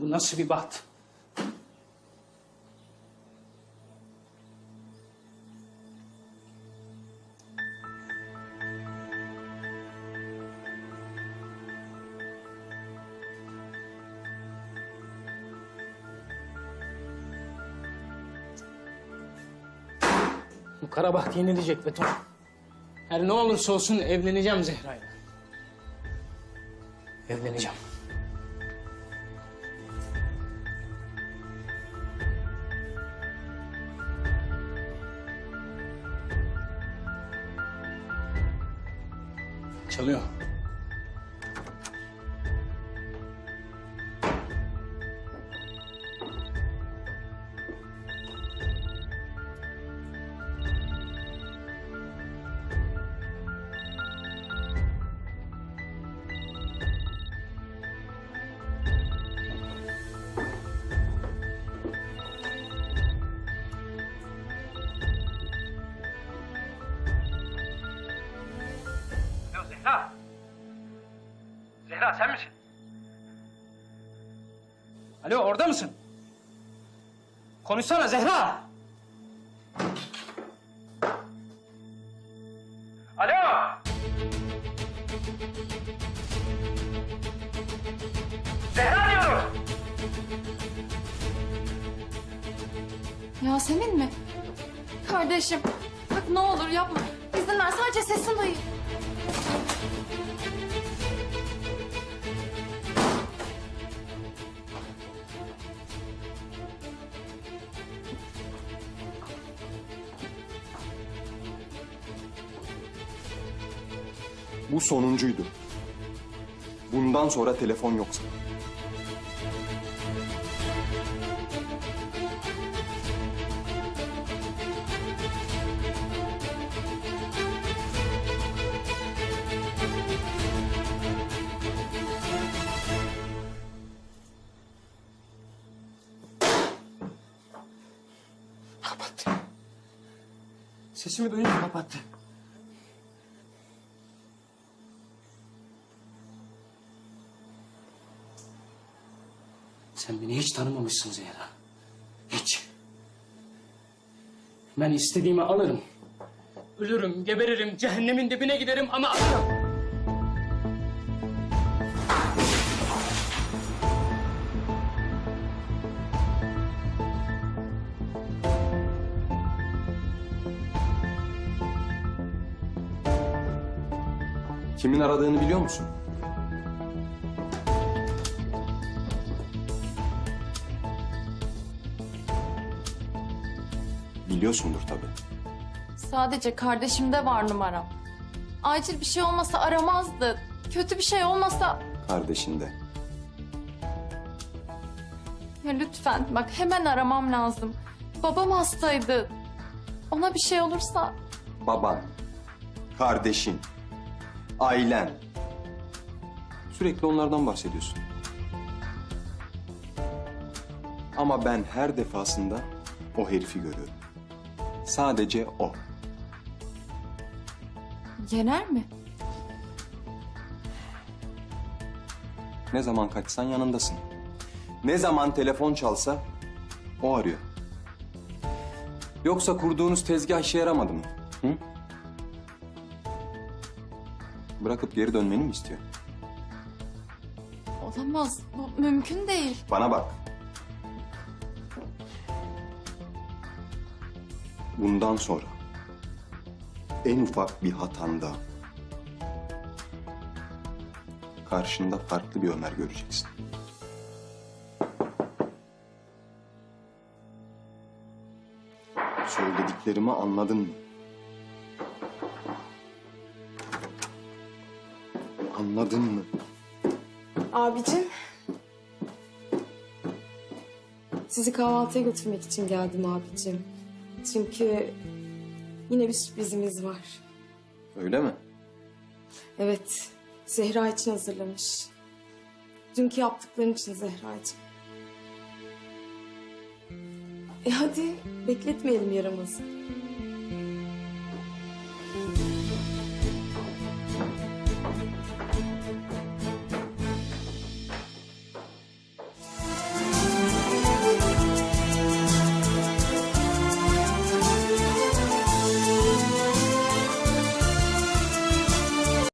bu nasıl bir baht? Bu kara baht yenilecek beton. Her ne olursa olsun evleneceğim Zehra'yla. Evleneceğim. Çalıyor. Alo Zehra. Zehra sen misin? Alo orada mısın? Konuşsana Zehra. Alo. Zehra diyorum. Yasemin mi? Kardeşim bak ne olur yapma. İzin ver sadece sesini duyayım. Bu sonuncuydu. Bundan sonra telefon yoksa. Kapattı. Sesimi duyunca kapattı. Sen beni hiç tanımamışsın Zehra. Hiç. Ben istediğimi alırım. Ölürüm, geberirim, cehennemin dibine giderim ama alırım. Kimin aradığını biliyor musun? Biliyorsundur tabii. Sadece kardeşimde var numaram. Acil bir şey olmasa aramazdı. Kötü bir şey olmasa... Kardeşinde. Ya lütfen bak hemen aramam lazım. Babam hastaydı. Ona bir şey olursa... Baban, kardeşin, ailen. Sürekli onlardan bahsediyorsun. Ama ben her defasında o herifi görüyorum. Sadece o. Yener mi? Ne zaman kaçsan yanındasın. Ne zaman telefon çalsa o arıyor. Yoksa kurduğunuz tezgah işe yaramadı mı? Hı? Bırakıp geri dönmeni mi istiyor? Olamaz. Bu mümkün değil. Bana bak. Bundan sonra en ufak bir hatanda karşında farklı bir Ömer göreceksin. Söylediklerimi anladın mı? Anladın mı? Abicim. Sizi kahvaltıya götürmek için geldim abicim. Çünkü yine bir sürprizimiz var. Öyle mi? Evet, Zehra için hazırlamış. Dünkü yaptıkların için Zehracığım. E hadi bekletmeyelim yaramazı.